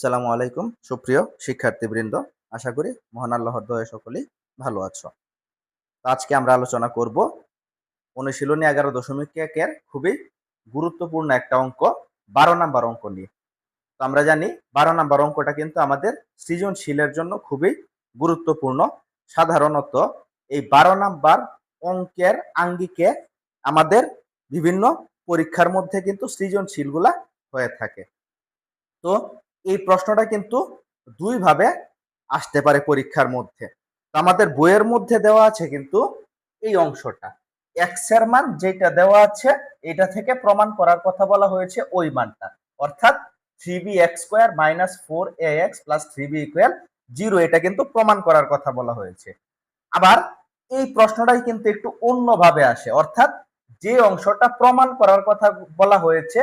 সালামু আলাইকুম, সুপ্রিয় শিক্ষার্থীবৃন্দ। আশা করি মহান আল্লাহর দয়ে সকলেই ভালো আছো। আজকে আমরা আলোচনা করব অনুশীলনী এগারো দশমিক একের খুবই গুরুত্বপূর্ণ একটা অঙ্ক, বারো নাম্বার অঙ্ক নিয়ে। তো আমরা জানি বারো নাম্বার অঙ্কটা কিন্তু আমাদের সৃজনশীলের জন্য খুবই গুরুত্বপূর্ণ। সাধারণত এই বারো নাম্বার অঙ্কের আঙ্গিকে আমাদের বিভিন্ন পরীক্ষার মধ্যে কিন্তু সৃজনশীলগুলা হয়ে থাকে। তো এই প্রশ্নটা কিন্তু দুই ভাবে আসতে পারে পরীক্ষার মধ্যে। আমাদের বইয়ের মধ্যে দেওয়া আছে কিন্তু এই অংশটা। এক্সের মান যেটা দেওয়া আছে, এটা থেকে প্রমাণ করার কথা বলা হয়েছে ওই মানটা। অর্থাৎ three B X square minus four A X plus three B equal zero এটা কিন্তু প্রমাণ করার কথা বলা হয়েছে। আবার এই প্রশ্নটাই কিন্তু একটু অন্যভাবে আসে। অর্থাৎ যে অংশটা প্রমাণ করার কথা বলা হয়েছে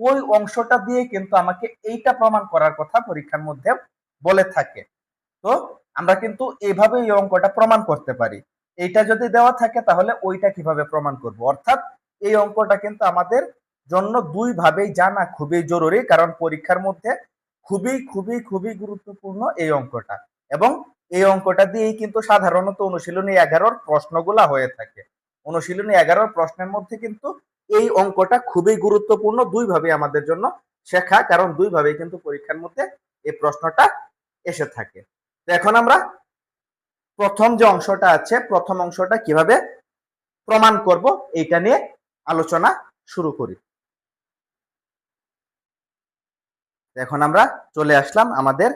ওই অংশটা দিয়ে কিন্তু আমাকে এইটা প্রমাণ করার কথা পরীক্ষার মধ্যে বলে থাকে। তো আমরা কিন্তু এইভাবে এই অঙ্কটা প্রমাণ করতে পারি। এইটা যদি দেওয়া থাকে তাহলে ওইটা কীভাবে প্রমাণ করব? অর্থাৎ এই অঙ্কটা কিন্তু আমাদের জন্য দুই ভাবেই জানা খুবই জরুরি, কারণ পরীক্ষার মধ্যে খুবই খুবই খুবই গুরুত্বপূর্ণ এই অঙ্কটা। এবং এই অঙ্কটা দিয়েই কিন্তু সাধারণত অনুশীলনী এগারোর প্রশ্নগুলা হয়ে থাকে। অনুশীলনী এগারোর প্রশ্নের মধ্যে কিন্তু এই অঙ্কটা খুবই গুরুত্বপূর্ণ দুইভাবে আমাদের জন্য শেখা, কারণ দুইভাবেই কিন্তু পরীক্ষার মধ্যে এই প্রশ্নটা এসে থাকে। তো এখন আমরা প্রথম যে অংশটা আছে, প্রথম অংশটা কীভাবে প্রমাণ করব এইটা নিয়ে আলোচনা শুরু করি। এখন আমরা চলে আসলাম আমাদের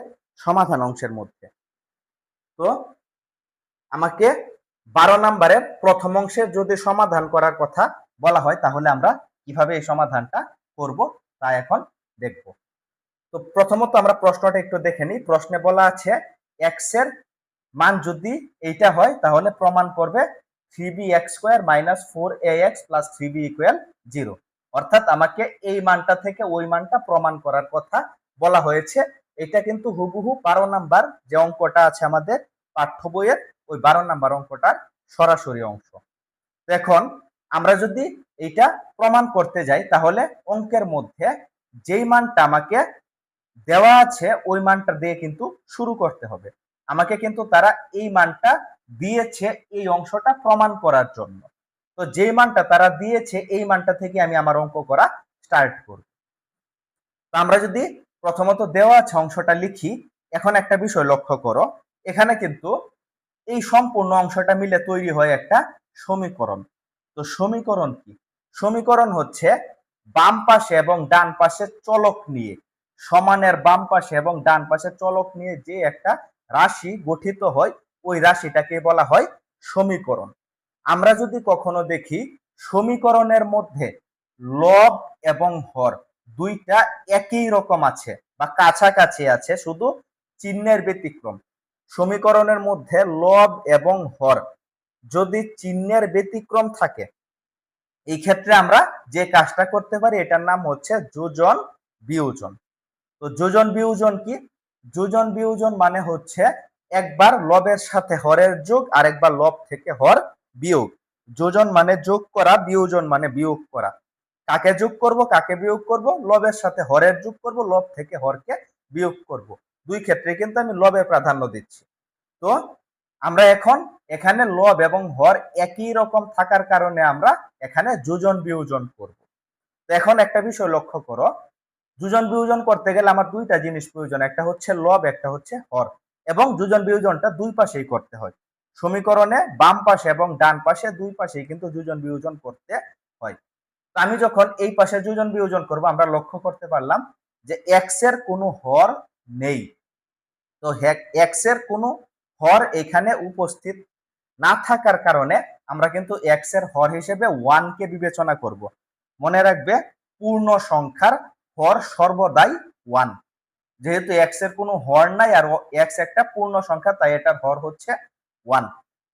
সমাধান অংশের মধ্যে। তো আমাকে বারো নাম্বারের প্রথম অংশের যদি সমাধান করার কথা বলা হয়, তাহলে আমরা কীভাবে এই সমাধানটা করব তা এখন দেখব। তো প্রথমত আমরা প্রশ্নটা একটু দেখে নিই। প্রশ্নে বলা আছে এক্সের মান যদি এইটা হয়, তাহলে প্রমাণ করবে three B X square minus four A X plus three B equal zero অর্থাৎ আমাকে এই মানটা থেকে ওই মানটা প্রমাণ করার কথা বলা হয়েছে। এটা কিন্তু হুবহু বারো নাম্বার যে অঙ্কটা আছে আমাদের পাঠ্য বইয়ের, ওই বারো নাম্বার অঙ্কটার সরাসরি অংশ। এখন আমরা যদি এটা প্রমাণ করতে যাই, তাহলে অঙ্কের মধ্যে যেই মানটা আমাকে দেওয়া আছে, ওই মানটা দিয়ে কিন্তু শুরু করতে হবে। আমাকে কিন্তু তারা এই মানটা দিয়েছে এই অংশটা প্রমাণ করার জন্য। তো যেই মানটা তারা দিয়েছে, এই মানটা থেকে আমি আমার অঙ্ক করা স্টার্ট করব। তো আমরা যদি প্রথমত দেওয়া আছে অংশটা লিখি, এখন একটা বিষয় লক্ষ্য করো, এখানে কিন্তু এই সম্পূর্ণ অংশটা মিলে তৈরি হয় একটা সমীকরণ। তো সমীকরণ কি? সমীকরণ হচ্ছে বাম পাশে এবং ডান পাশে চলক নিয়ে। সমানের বাম পাশে এবং ডান পাশে চলক নিয়ে যে একটা রাশি গঠিত হয়, ওই রাশিটাকে বলা হয় সমীকরণ। আমরা যদি কখনো দেখি, সমীকরণের মধ্যে লব এবং হর দুইটা একই রকম আছে বা কাছাকাছি আছে, শুধু চিহ্নের ব্যতিক্রম। সমীকরণের মধ্যে লব এবং হর যদি চিহ্নের ব্যতিক্রম থাকে, এই ক্ষেত্রে আমরা যে কাজটা করতে পারি, এটার নাম হচ্ছে যোজন বিয়োজন। তো যোজন বিয়োজন কি? যোজন বিয়োজন মানে হচ্ছে একবার লবের সাথে হরের যোগ আর একবার লব থেকে হর বিয়োগ। যোজন মানে যোগ করা, বিয়োজন মানে বিয়োগ করা। কাকে যোগ করব? কাকে বিয়োগ করব? লবের সাথে হরের যোগ করব, লব থেকে হরকে বিয়োগ করব। দুই ক্ষেত্রে কিন্তু আমি লবে প্রাধান্য দিচ্ছি। তো আমরা এখন এখানে লব এবং হর একই রকম থাকার কারণে আমরা এখানে যোজন বিয়োজন করব। তো এখন একটা বিষয় লক্ষ্য করো। যোজন বিয়োজন করতে গেলে আমার দুইটা জিনিস প্রয়োজন, একটা হচ্ছে লব, একটা হচ্ছে হর। এবং যোজন বিয়োজনটা দুই পাশেই করতে হয়। সমীকরণে বাম পাশে এবং ডান পাশে দুই পাশেই কিন্তু যোজন বিয়োজন করতে হয়। তো আমি যখন এই পাশে যোজন বিয়োজন করব, আমরা লক্ষ্য করতে পারলাম যে এক্সের কোনো হর নেই। তো এক্সের কোনো হর এখানে উপস্থিত না থাকার কারণে আমরা কিন্তু এক্সের হর হিসেবে ওয়ানকে বিবেচনা করব। মনে রাখবে পূর্ণ সংখ্যার হর সর্বদাই ওয়ান যেহেতু এক্সের কোনো হর নাই আর এক্স একটা পূর্ণ সংখ্যা, তাই এটার হর হচ্ছে ওয়ান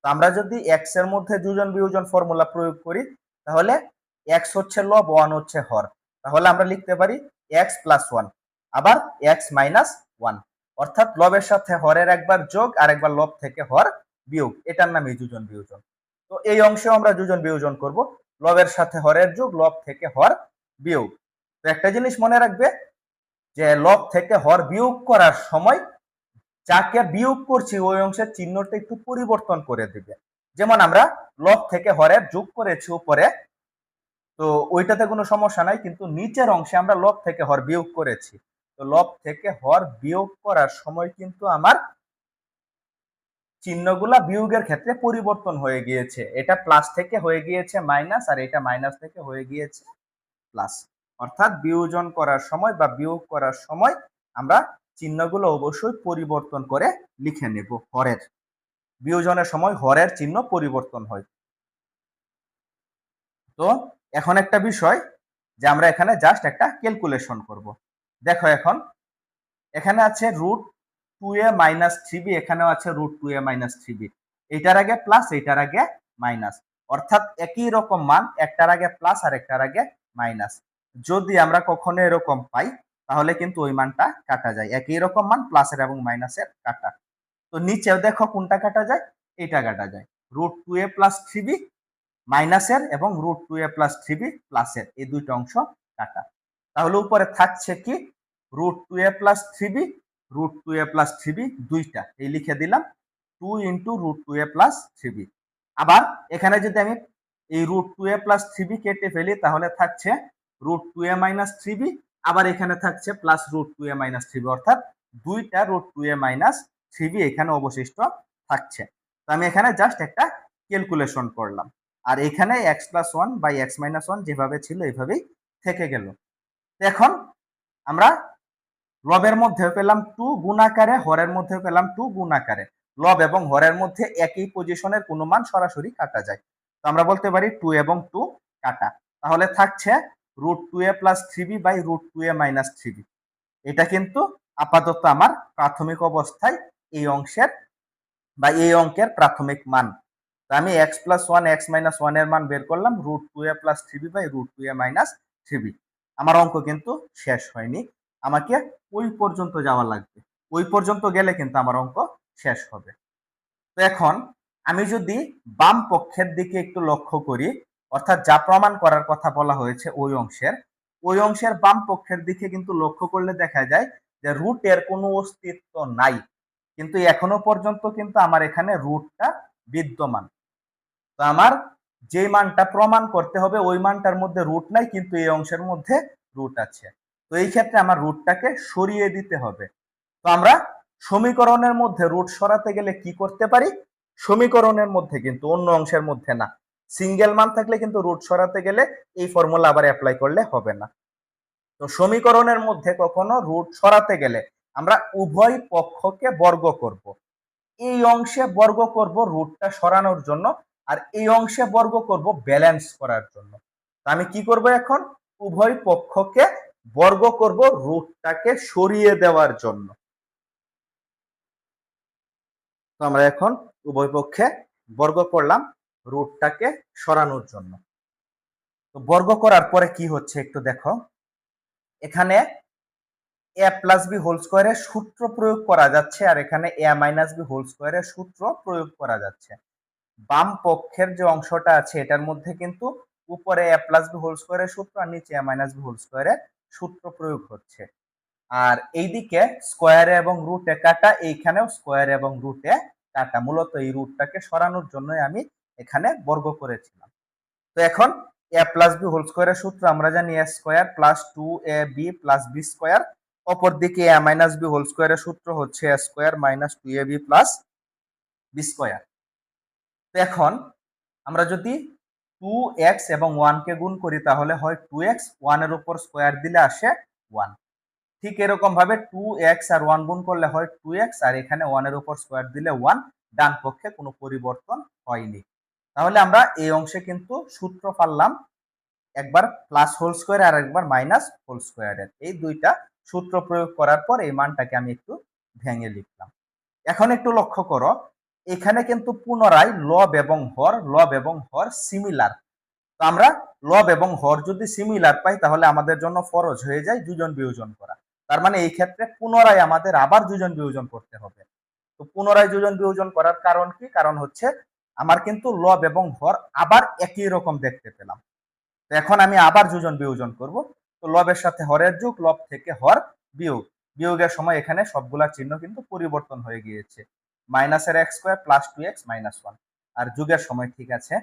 তো আমরা যদি এক্সের মধ্যে দুজন বিয়োজন ফর্মুলা প্রয়োগ করি, তাহলে এক্স হচ্ছে লব ওয়ান হচ্ছে হর। তাহলে আমরা লিখতে পারি এক্স প্লাস ওয়ান আবার এক্স মাইনাস ওয়ান অর্থাৎ লবের সাথে হরের একবার যোগ আর একবার লব থেকে হর বিয়োগ। এটার নামই যোজন বিয়োজন। তো এই অংশে আমরা যোজন বিয়োজন করব। লবের সাথে হরের যোগ, লব থেকে হর বিয়োগ। তো একটা জিনিস মনে রাখবে যে লব থেকে হর বিয়োগ করার সময় যাকে বিয়োগ করছি ওই অংশের চিহ্নটা একটু পরিবর্তন করে দিবে। যেমন আমরা লব থেকে হরের যোগ করেছি উপরে, তো ওইটাতে কোনো সমস্যা নাই, কিন্তু নিচের অংশে আমরা লব থেকে হর বিয়োগ করেছি। তো লব থেকে হর বিয়োগ করার সময় কিন্তু আমার চিহ্নগুলা বিয়োগের ক্ষেত্রে পরিবর্তন হয়ে গিয়েছে। এটা প্লাস থেকে হয়ে গিয়েছে মাইনাস আর এটা মাইনাস থেকে হয়ে গিয়েছে প্লাস অর্থাৎ বিয়োজন করার সময় বা বিয়োগ করার সময় আমরা চিহ্নগুলো অবশ্যই পরিবর্তন করে লিখে নেব হরের। বিয়োজনের সময় হরের চিহ্ন পরিবর্তন হয়। তো এখন একটা বিষয় যে আমরা এখানে জাস্ট একটা ক্যালকুলেশন করব। দেখো এখন, এখানে আছে root two A minus three B এখানেও আছে root two A minus three B এইটার আগে প্লাস এইটার আগে মাইনাস অর্থাৎ একই রকম মান, একটার আগে প্লাস আর একটার আগে মাইনাস যদি আমরা কখনো এরকম পাই, তাহলে কিন্তু ওই মানটা কাটা যায়। একই রকম মান প্লাসের এবং মাইনাসের কাটা। তো নিচেও দেখো কোনটা কাটা যায় এটা কাটা যায়। Root two A plus three B মাইনাসের এবং root two A plus three B প্লাসের এই দুইটা অংশ কাটা। তাহলে উপরে থাকছে কি? Root two A plus three B root two A plus three B দুইটা। এই লিখে দিলাম two into root two A plus three B আবার এখানে যদি আমি এই root two A plus three B কেটে ফেলি, তাহলে থাকছে root two A minus three B আবার এখানে থাকছে plus root two A minus three B অর্থাৎ দুইটা root two A minus three B এখানে অবশিষ্ট থাকছে। তো আমি এখানে জাস্ট একটা ক্যালকুলেশন করলাম। আর এখানে X plus one by X minus one যেভাবে ছিল এইভাবেই থেকে গেল। এখন আমরা লবের মধ্যে পেলাম টু গুণাকারে হরের মধ্যে পেলাম টু গুণাকারে লব এবং হরের মধ্যে একই পজিশনের কোনো মান সরাসরি কাটা যায়। তো আমরা বলতে পারি টু এবং টু কাটা। তাহলে থাকছে root two A plus three B by root two A minus three B. এটা কিন্তু আপাতত আমার প্রাথমিক অবস্থায় এই অংশের বা এই অঙ্কের প্রাথমিক মান। তো আমি X plus one X minus ওয়ানের মান বের করলাম, root two A plus three B by root two A minus three B. আমার অঙ্ক কিন্তু শেষ হয়নি। আমাকে ওই পর্যন্ত যাওয়া লাগবে। ওই পর্যন্ত গেলে কিন্তু আমার অঙ্ক শেষ হবে। তো এখন আমি যদি বাম পক্ষের দিকে একটু লক্ষ্য করি, অর্থাৎ যা প্রমাণ করার কথা বলা হয়েছে ওই অংশের ওই অংশের বাম পক্ষের দিকে কিন্তু লক্ষ্য করলে দেখা যায় যে রুটের কোনো অস্তিত্ব নাই। কিন্তু এখনও পর্যন্ত কিন্তু আমার এখানে রুটটা বিদ্যমান। তো আমার যে মানটা প্রমাণ করতে হবে, ওই মানটার মধ্যে রুট নাই, কিন্তু এই অংশের মধ্যে রুট আছে। তো এই ক্ষেত্রে আমার রুটটাকে সরিয়ে দিতে হবে। তো আমরা সমীকরণের মধ্যে রুট সরাতে গেলে কি করতে পারি? সমীকরণের মধ্যে কিন্তু, অন্য অংশের মধ্যে না। সিঙ্গেল মান থাকলে কিন্তু রুট সরাতে গেলে এই ফর্মুলা আবার অ্যাপ্লাই করলে হবে না। তো সমীকরণের মধ্যে কখনো রুট সরাতে গেলে আমরা উভয় পক্ষকে বর্গ করব। এই অংশে বর্গ করব রুটটা সরানোর জন্য। আর এই অংশে বর্গ করব ব্যালেন্স করার জন্য। আমি কি করব এখন? উভয় পক্ষকে বর্গ করব রুটটাকে সরিয়ে দেওয়ার জন্য। তো আমরা এখন উভয় পক্ষে বর্গ করলাম রুটটাকে সরানোর জন্য। তো বর্গ করার পরে কি হচ্ছে একটু দেখো। এখানে এ প্লাস বি হোল স্কোয়ারের সূত্র প্রয়োগ করা যাচ্ছে আর এখানে এ মাইনাস বি হোল স্কোয়ারের সূত্র প্রয়োগ করা যাচ্ছে। বাম পক্ষের যে অংশটা আছে, এটার মধ্যে কিন্তু উপরে এ প্লাস বি হোল স্কোয়ারের সূত্র আর নিচে এ মাইনাস বি হোল স্কোয়ারের সূত্র প্রয়োগ হচ্ছে। আর এইদিকে স্কোয়ারে এবং রুটে কাটা, এইখানেও স্কোয়ারে এবং রুটে কাটা। মূলত এই রুটটাকে সরানোর জন্যই আমি এখানে বর্গ করেছিলাম। তো এখন এ প্লাস বি হোল স্কোয়ারের সূত্র আমরা জানি A square plus two A B plus B square অপর দিকে এ মাইনাস বি হোল স্কোয়ারের সূত্র হচ্ছে A square minus two A B plus B square তো এখন আমরা যদি টু এক্স এবং ওয়ানকে গুণ করি, তাহলে হয় টু এক্স ওয়ানের উপর স্কোয়ার দিলে আসে ওয়ান ঠিক এরকম ভাবে টু এক্স আর ওয়ান গুণ করলে হয় টু এক্স আর এখানে ওয়ানের উপর স্কোয়ার দিলে ওয়ান ডান পক্ষে কোনো পরিবর্তন হয়নি। তাহলে আমরা এই অংশে কিন্তু সূত্র পারলাম একবার প্লাস হোল স্কোয়ার আর একবার মাইনাস হোল স্কোয়ারের এই দুইটা সূত্র প্রয়োগ করার পর এই মানটাকে আমি একটু ভেঙে লিখলাম। এখন একটু লক্ষ্য করো এখানে কিন্তু পুনরায় লব এবং হর, লব এবং হর সিমিলার তো আমরা লব এবং হর যদি সিমিলার পাই, তাহলে আমাদের জন্য ফরজ হয়ে যায় দুজন বিয়োজন করা। তার মানে এই ক্ষেত্রে পুনরায় আমাদের আবার দুজন বিয়োজন করতে হবে। তো পুনরায় দুজন বিয়োজন করার কারণ কি? কারণ হচ্ছে আমার কিন্তু লব এবং হর আবার একই রকম দেখতে পেলাম। তো এখন আমি আবার দুজন বিয়োজন করব। তো লবের সাথে হরের যুগ, লব থেকে হর বিয়োগ। বিয়োগের সময় এখানে সবগুলা চিহ্ন কিন্তু পরিবর্তন হয়ে গিয়েছে। মাইনাসের X square plus two X minus one আর যুগের সময় ঠিক আছে।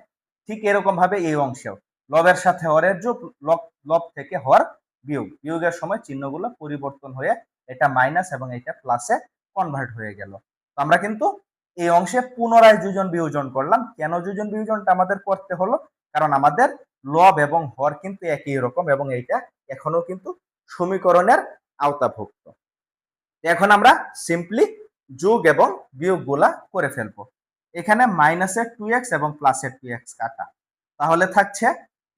ঠিক এরকম ভাবে এই অংশেও। লবের সাথে হরের যোগ, লব লব থেকে হর বিয়োগ। বিয়োগের সময় চিহ্নগুলো পরিবর্তন হয়ে এটা মাইনাস এবং এটা প্লাসে কনভার্ট হয়ে গেল। তো আমরা কিন্তু এই অংশে পুনরায় যোজন বিয়োজন করলাম। কেন যোজন বিয়োজনটা আমাদের করতে হলো? কারণ আমাদের লব এবং হর কিন্তু একই রকম এবং এইটা এখনও কিন্তু সমীকরণের আওতাভুক্ত। এখন আমরা সিম্পলি যোগ এবং বিয়োগগুলা করে ফেলব। এখানে মাইনাসের টু এক্স এবং প্লাসের টু এক্স কাটা। তাহলে থাকছে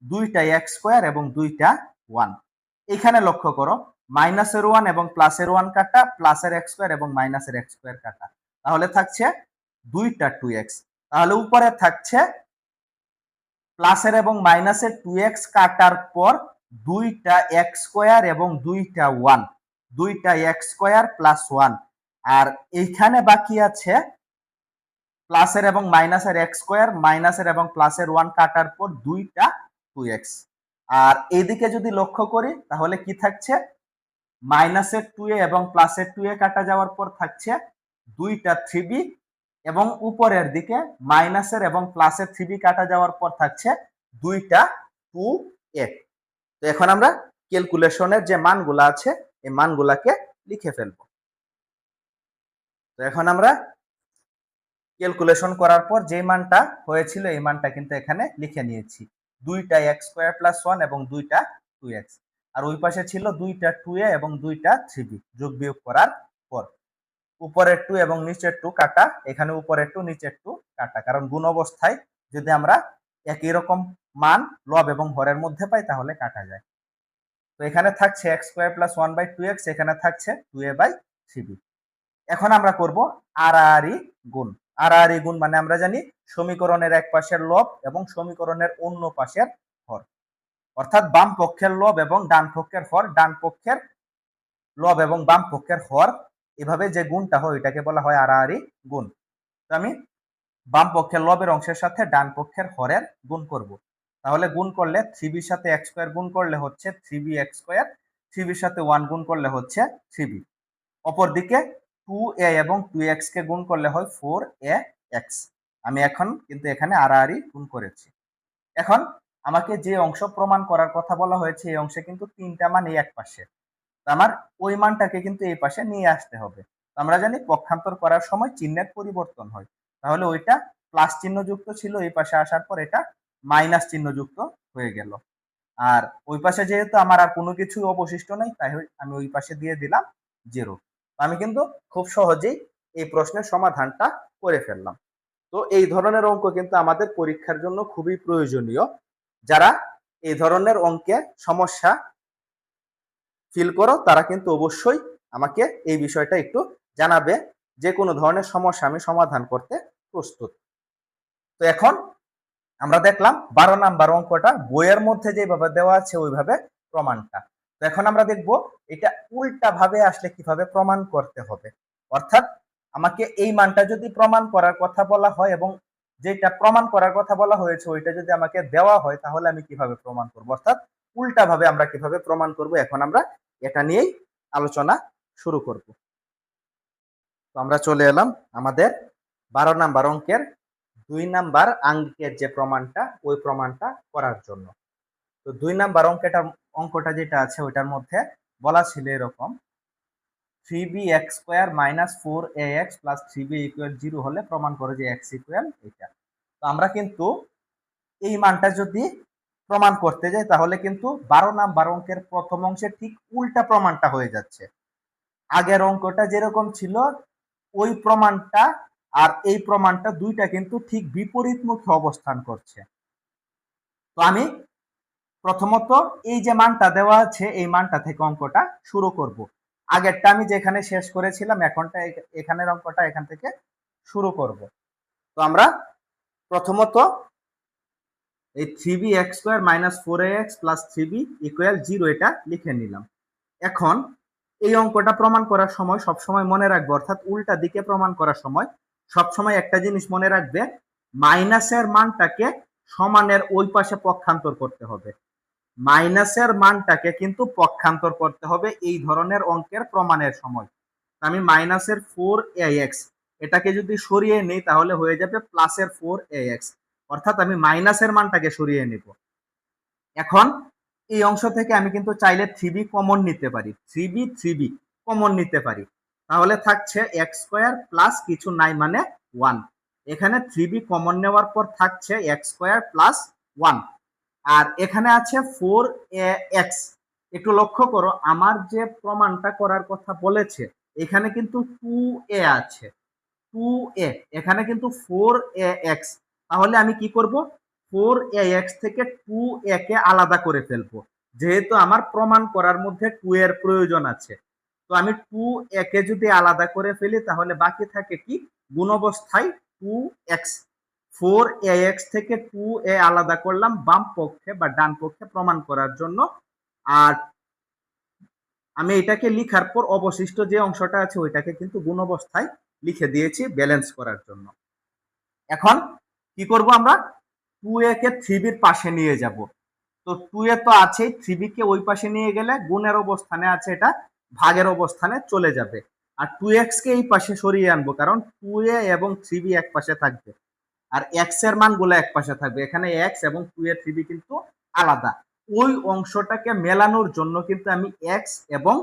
দুইটা এক্স স্কোয়ার এবং দুইটা ওয়ান এখানে লক্ষ্য করো মাইনাসের ওয়ান এবং প্লাসের ওয়ান কাটা প্লাসের এক্স স্কোয়ার এবং মাইনাসের এক্স স্কোয়ার কাটা। তাহলে থাকছে দুইটা টু এক্স তাহলে উপরে থাকছে প্লাসের এবং মাইনাসের টু এক্স কাটার পর দুইটা এক্স স্কোয়ার এবং দুইটা ওয়ান দুইটা এক্স স্কোয়ার প্লাস ওয়ান আর এইখানে বাকি আছে প্লাসের এবং মাইনাসের এক্স স্কোয়ার, মাইনাসের এবং প্লাসের ওয়ান কাটার পর দুইটা টু এক্স। আর এইদিকে যদি লক্ষ্য করি, তাহলে কি থাকছে? মাইনাসের টু এ এবং প্লাসের টু এ কাটা যাওয়ার পর থাকছে দুইটা থ্রি বি এবং উপরের দিকে মাইনাসের এবং প্লাসের থ্রি বি কাটা যাওয়ার পর থাকছে দুইটা টু এ। তো এখন আমরা ক্যালকুলেশনের যে মানগুলো আছে, এই মানগুলাকে লিখে ফেলব। তো এখন আমরা ক্যালকুলেশন করার পর যে মানটা হয়েছিল, এই মানটা কিন্তু এখানে লিখে নিয়েছি। দুইটা এক্স স্কোয়ার প্লাস ওয়ান এবং দুইটা টু এক্স আর ওই পাশে ছিল দুইটা টু এ এবং দুইটা থ্রি বি যোগ বিয়োগ করার পর। উপরের টু এবং নিচের টু কাটা, এখানে উপরের টু নিচের টু কাটা। কারণ গুণ অবস্থায় যদি আমরা একই রকম মান লব এবং হরের মধ্যে পাই, তাহলে কাটা যায়। তো এখানে থাকছে X square plus one by two X এখানে থাকছে two A by three B এখন আমরা করব আড়াআড়ি গুণ। আড়াআড়ি গুণ মানে আমরা জানি সমীকরণের এক পাশের লব এবং সমীকরণের অন্য পাশের হর। অর্থাৎ বাম পক্ষের লব এবং ডান পক্ষের হর, ডান পক্ষের লব এবং বাম পক্ষের হর, এভাবে যে গুণটা হয় এটাকে বলা হয় আড়াআড়ি গুণ। তো আমি বাম পক্ষের লবের অংশের সাথে ডান পক্ষের হরের গুণ করব। তাহলে গুণ করলে থ্রি সাথে এক্স স্কোয়ার গুণ করলে হচ্ছে three B X square, three সাথে ওয়ান গুণ করলে হচ্ছে থ্রি বি। অপরদিকে টু এ এবং টু এক্স কে গুণ করলে হয় ফোর এ এক্স আমি এখন কিন্তু এখানে আড়াআড়ি গুণ করেছি। এখন আমাকে যে অংশ প্রমাণ করার কথা বলা হয়েছে, এই অংশে কিন্তু তিনটা মান এই এক পাশে। আমার ওই মানটাকে কিন্তু এই পাশে নিয়ে আসতে হবে। আমরা জানি পক্ষান্তর করার সময় চিহ্নের পরিবর্তন হয়। তাহলে ওইটা প্লাস চিহ্ন যুক্ত ছিল, এই পাশে আসার পর এটা মাইনাস চিহ্ন যুক্ত হয়ে গেল। আর ওই পাশে যেহেতু আমার আর কোনো কিছু অবশিষ্ট নেই, তাই আমি ওই পাশে দিয়ে দিলাম জিরো আমি কিন্তু খুব সহজেই এই প্রশ্নের সমাধানটা করে ফেললাম। তো এই ধরনের অঙ্ক কিন্তু আমাদের পরীক্ষার জন্য খুবই প্রয়োজনীয়। যারা এই ধরনের অঙ্কের সমস্যা ফিল করো, তারা কিন্তু অবশ্যই আমাকে এই বিষয়টা একটু জানাবে যে কোনো ধরনের সমস্যা আমি সমাধান করতে প্রস্তুত। তো এখন আমরা দেখলাম বারো নাম্বার অঙ্কটা বইয়ের মধ্যে যেভাবে দেওয়া আছে, ওইভাবে প্রমাণটা। তো এখন আমরা দেখব এটা উল্টা ভাবে আসলে কীভাবে প্রমাণ করতে হবে। অর্থাৎ আমাকে এই মানটা যদি প্রমাণ করার কথা বলা হয় এবং যেটা প্রমাণ করার কথা বলা হয়েছে ওইটা যদি আমাকে দেওয়া হয় তাহলে আমি কীভাবে প্রমাণ করব? অর্থাৎ উল্টা ভাবে আমরা কীভাবে প্রমাণ করব? এখন আমরা এটা নিয়েই আলোচনা শুরু করব। তো আমরা চলে এলাম আমাদের বারো নাম্বার অঙ্কের দুই নাম্বার আঙ্গিকের যে প্রমাণটা, ওই প্রমাণটা করার জন্য। তো দুই নাম্বার অঙ্কটা অঙ্কটা যেটা আছে ওইটার মধ্যে বলা ছিল এরকম three B X square minus four A X plus three B equal zero হলে প্রমাণ করে যে এক্স ইকুয়াল এটা তো আমরা কিন্তু এই মানটা যদি প্রমাণ করতে যাই, তাহলে কিন্তু বারো নাম্বার অঙ্কের প্রথম অংশে ঠিক উল্টা প্রমাণটা হয়ে যাচ্ছে। আগের অঙ্কটা যেরকম ছিল, ওই প্রমাণটা আর এই প্রমাণটা দুইটা কিন্তু ঠিক বিপরীতমুখী অবস্থান করছে। তো আমি প্রথমত এই যে মানটা দেওয়া আছে, এই মানটা থেকে অঙ্কটা শুরু করব। আগেরটা আমি যেখানে শেষ করেছিলাম, এখনটা এখানের অঙ্কটা এখান থেকে শুরু করব। তো আমরা প্রথমত এই three B X square minus four X plus three B equal zero এটা লিখে নিলাম। এখন এই অঙ্কটা প্রমাণ করার সময় সবসময় মনে রাখব, অর্থাৎ উল্টা দিকে প্রমাণ করার সময় সবসময় একটা জিনিস মনে রাখবে, মাইনাসের মানটাকে সমানের ওই পাশে পক্ষান্তর করতে হবে। মাইনাসের মানটাকে কিন্তু পক্ষান্তর করতে হবে এই ধরনের অঙ্কের প্রমাণের সময়। আমি মাইনাসের ফোর এক্স এটাকে যদি সরিয়ে নিই তাহলে হয়ে যাবে প্লাসের ফোর এক্স অর্থাৎ আমি মাইনাসের মানটাকে সরিয়ে নিব। এখন এই অংশ থেকে আমি কিন্তু চাইলে থ্রি বি কমন নিতে পারি। Three B three B common নিতে পারি। তাহলে থাকছে এক্স স্কোয়ার প্লাস কিছু নাই মানে ওয়ান এখানে থ্রি বি কমন নেওয়ার পর থাকছে এক্স স্কোয়ার প্লাস ওয়ান আর এখানে আছে ফোর এক্স একটু লক্ষ্য করো, আমার যে প্রমাণটা করার কথা বলেছে, এখানে কিন্তু টু এ আছে। টু এ এখানে কিন্তু ফোর এ এক্স তাহলে আমি কি করব? ফোর এ এক্স থেকে টু এ কে আলাদা করে ফেলব। যেহেতু আমার প্রমাণ করার মধ্যে টু এর প্রয়োজন আছে। তো আমি টু এ কে যদি আলাদা করে ফেলি, তাহলে বাকি থাকে কি? গুণ অবস্থায় two X four A X থেকে টু এ আলাদা করলাম, বাম পক্ষে বা ডান পক্ষে প্রমাণ করার জন্য। আর আমি এটাকে লিখার পর অবশিষ্ট যে অংশটা আছে ওইটাকে কিন্তু গুণ অবস্থায় লিখে দিয়েছি ব্যালেন্স করার জন্য। এখন কি করব আমরা? টু এ কে থ্রি বির পাশে নিয়ে যাব। তো টু এ তো আছেই থ্রি বি কে ওই পাশে নিয়ে গেলে গুণের অবস্থানে আছে এটা, ভাগের অবস্থানে চলে যাবে। আর টু এক্স কে এই পাশে সরিয়ে আনব, কারণ টু এ এবং থ্রি বি এক পাশে থাকবে। আর এক্সের মানগুলো এক পাশে থাকবে। এখানে এক্স এবং টু এ থ্রি কিন্তু আলাদা। ওই অংশটাকে মেলানোর জন্য কিন্তু আমি এক্স এবং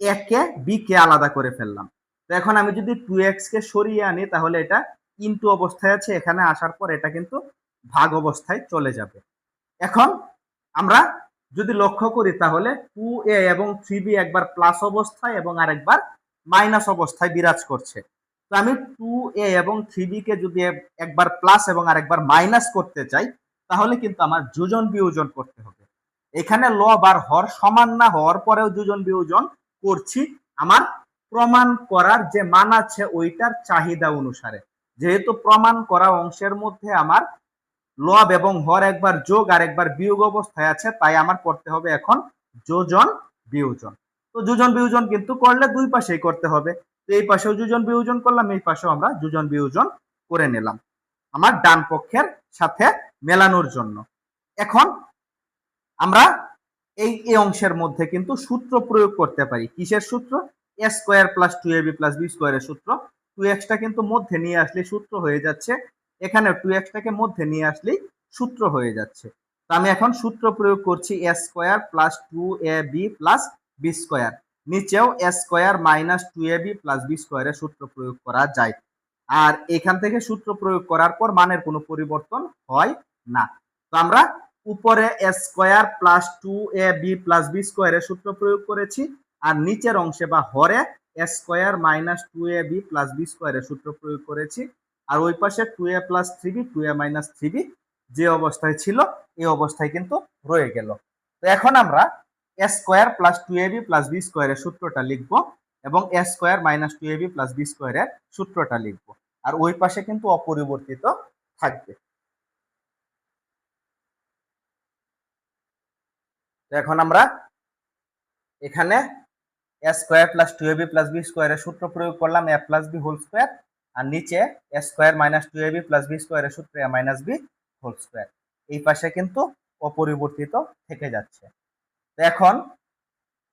একে বি কে আলাদা করে ফেললাম। তো এখন আমি যদি টু এক্স কে সরিয়ে আনি, তাহলে এটা ইনটু অবস্থায় আছে। এখানে আসার পর এটা কিন্তু ভাগ অবস্থায় চলে যাবে। এখন আমরা যদি লক্ষ্য করি, তাহলে টু এ এবং থ্রি বি একবার প্লাস অবস্থায় এবং আরেকবার মাইনাস অবস্থায় বিরাজ করছে। তো আমি টু এ এবং থ্রি বি কে যদি একবার প্লাস এবং আরেকবার মাইনাস করতে চাই, তাহলে কিন্তু আমার যোজন বিয়োজন করতে হবে। এখানে লব আর হর সমান না হওয়ার পরেও যোজন বিয়োজন করছি। আমার প্রমাণ করার যে মান আছে ওইটার চাহিদা অনুসারে। যেহেতু প্রমাণ করা অংশের মধ্যে আমার লব এবং হর একবার যোগ আর একবার বিয়োগ অবস্থায় আছে, তাই আমার করতে হবে এখন যোজন বিয়োজন। তো যোজন বিয়োজন কিন্তু করলে দুই পাশেই করতে হবে। তো এই পাশেও যোজন বিয়োজন করলাম, এই পাশেও আমরা যোজন বিয়োজন করে নিলাম। আমার ডান পক্ষের সাথে মেলানোর জন্য। এখন আমরা এই এই অংশের মধ্যে কিন্তু সূত্র প্রয়োগ করতে পারি। কিসের সূত্র? A square plus two A B plus B স্কোয়ারের সূত্র। টু এক্সটা কিন্তু মধ্যে নিয়ে আসলে সূত্র হয়ে যাচ্ছে। এখানে টু এক্সটাকে মধ্যে নিয়ে আসলেই সূত্র হয়ে যাচ্ছে। তো আমি এখন সূত্র প্রয়োগ করছি A square plus two A B plus B square নিচেও A square minus two A B plus B স্কোয়ারের সূত্র প্রয়োগ করা যায়। আর এখান থেকে সূত্র প্রয়োগ করার পর মানের কোনো পরিবর্তন হয় না। তো আমরা উপরে square plus two A B plus B স্কোয়ারের সূত্র প্রয়োগ করেছি, আর নিচের অংশে বা হরে square minus two A B plus B স্কোয়ারের সূত্র প্রয়োগ করেছি, আর ওই পাশে two A plus three B two A minus three B যে অবস্থায় ছিল, এই অবস্থায় কিন্তু রয়ে গেল। তো এখন আমরা A square plus two A B plus B স্কোয়ারের সূত্রটা লিখব এবং A square minus two A B plus B স্কোয়ারের সূত্রটা লিখব। আর ওই পাশে কিন্তু অপরিবর্তিত থাকবে। এখন আমরা এখানে A square plus two A B plus B স্কোয়ারের সূত্র প্রয়োগ করলাম A plus B whole square আর নিচে A square minus two A B plus B স্কোয়ারের সূত্র A minus B whole square এই পাশে কিন্তু অপরিবর্তিত থেকে যাচ্ছে। এখন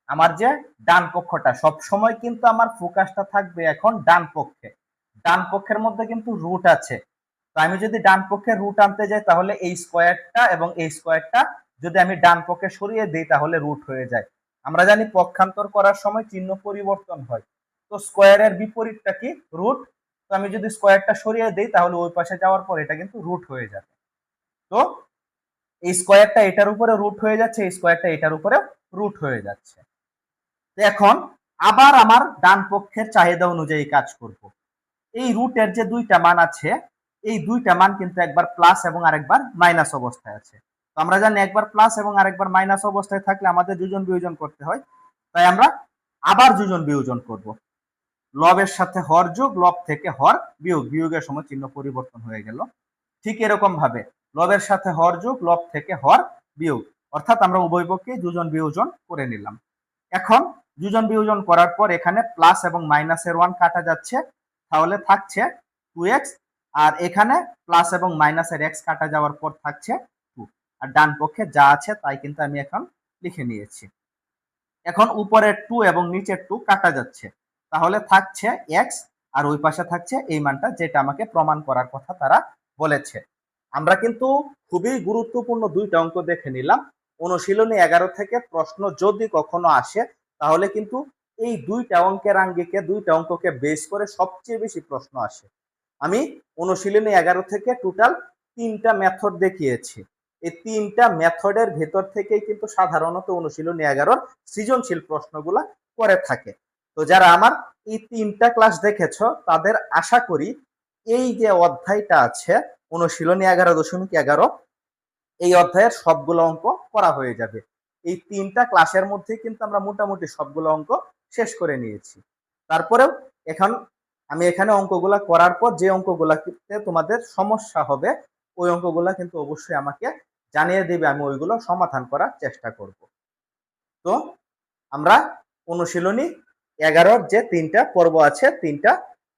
আমার যে ডান পক্ষটা সব সময় কিন্তু আমার ফোকাসটা থাকবে এখন ডান পক্ষে। ডান পক্ষের মধ্যে কিন্তু রুট আছে। তো আমি যদি ডান পক্ষে রুট আনতে যাই, তাহলে এই স্কোয়ারটা এবং এই স্কোয়ারটা যদি আমি ডান পক্ষে সরিয়ে দিই, তাহলে রুট হয়ে যায়। আমরা জানি পক্ষান্তর করার সময় চিহ্ন পরিবর্তন হয়। তো স্কোয়ারের বিপরীতটা কি? রুট তো আমি যদি স্কোয়ারটা সরিয়ে দিই, তাহলে ওই পাশে যাওয়ার পর এটা কিন্তু রুট হয়ে যাবে। তো এই স্কোয়ারটা এটার উপরে রুট হয়ে যাচ্ছে, এই স্কোয়ারটা এটার উপরে রুট হয়ে যাচ্ছে। এখন আবার আমার ডান পক্ষের চাহিদা অনুযায়ী কাজ করব। এই রুটের যে দুইটা মান আছে, এই দুইটা মান কিন্তু একবার প্লাস এবং আরেকবার মাইনাস অবস্থায় আছে। তো আমরা জানি একবার প্লাস এবং আরেকবার মাইনাস অবস্থায় থাকলে আমাদের দুজন বিয়োজন করতে হয়। তাই আমরা আবার দুজন বিয়োজন করব। লবের সাথে হর যোগ লব থেকে হর বিয়োগ। বিয়োগের সময় চিহ্ন পরিবর্তন হয়ে গেল। ঠিক এরকম ভাবে লবের সাথে হর যোগ, লব থেকে হর বিয়োগ। অর্থাৎ আমরা উভয় পক্ষে দুজন বিয়োজন করে নিলাম। এখন দুজন বিয়োজন করার পর এখানে প্লাস এবং মাইনাসের ওয়ান কাটা যাচ্ছে। তাহলে থাকছে টু এক্স আর এখানে প্লাস এবং মাইনাসের এক্স কাটা যাওয়ার পর থাকছে টু আর ডান পক্ষে যা আছে তাই কিন্তু আমি এখন লিখে নিয়েছি। এখন উপরের টু এবং নিচের টু কাটা যাচ্ছে। তাহলে থাকছে এক্স আর ওই পাশে থাকছে এই মানটা যেটা আমাকে প্রমাণ করার কথা তারা বলেছে। আমরা কিন্তু খুবই গুরুত্বপূর্ণ দুইটা অঙ্ক দেখে নিলাম। অনুশীলনী এগারো থেকে প্রশ্ন যদি কখনো আসে, তাহলে কিন্তু এই দুইটা অঙ্কের আঙ্গিকে, দুইটা অঙ্ককে বেস করে সবচেয়ে বেশি প্রশ্ন আসে। আমি অনুশীলনী এগারো থেকে টোটাল তিনটা মেথড দেখিয়েছি। এই তিনটা মেথডের ভেতর থেকেই কিন্তু সাধারণত অনুশীলনী এগারোর সৃজনশীল প্রশ্নগুলা করে থাকে। তো যারা আমার এই তিনটা ক্লাস দেখেছ, তাদের আশা করি এই যে অধ্যায়টা আছে অনুশীলনী এগারো দশমিক এগারো, এই অধ্যায়ের সবগুলো অঙ্ক করা হয়ে যাবে। এই তিনটা ক্লাসের মধ্যে কিন্তু আমরা মোটামুটি সবগুলো অঙ্ক শেষ করে নিয়েছি। তারপরেও এখন আমি এখানে অঙ্কগুলা করার পর যে অঙ্কগুলাতে তোমাদের সমস্যা হবে, ওই অঙ্কগুলা কিন্তু অবশ্যই আমাকে জানিয়ে দেবে, আমি ওইগুলো সমাধান করার চেষ্টা করব। তো আমরা অনুশীলনী এগারোর যে তিনটা পর্ব আছে, তিনটা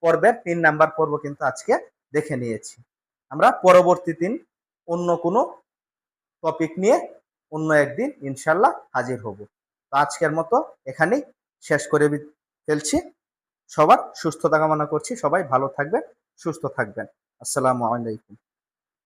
পর্বের তিন নাম্বার পর্ব কিন্তু আজকে দেখে নিয়েছি। আমরা পরবর্তী দিন অন্য কোনো টপিক নিয়ে অন্য একদিন ইনশাল্লাহ হাজির হব। তো আজকের মতো এখানেই শেষ করে ফেলছি। সবার সুস্থতা কামনা করছি। সবাই ভালো থাকবেন, সুস্থ থাকবেন। আসসালামু আলাইকুম।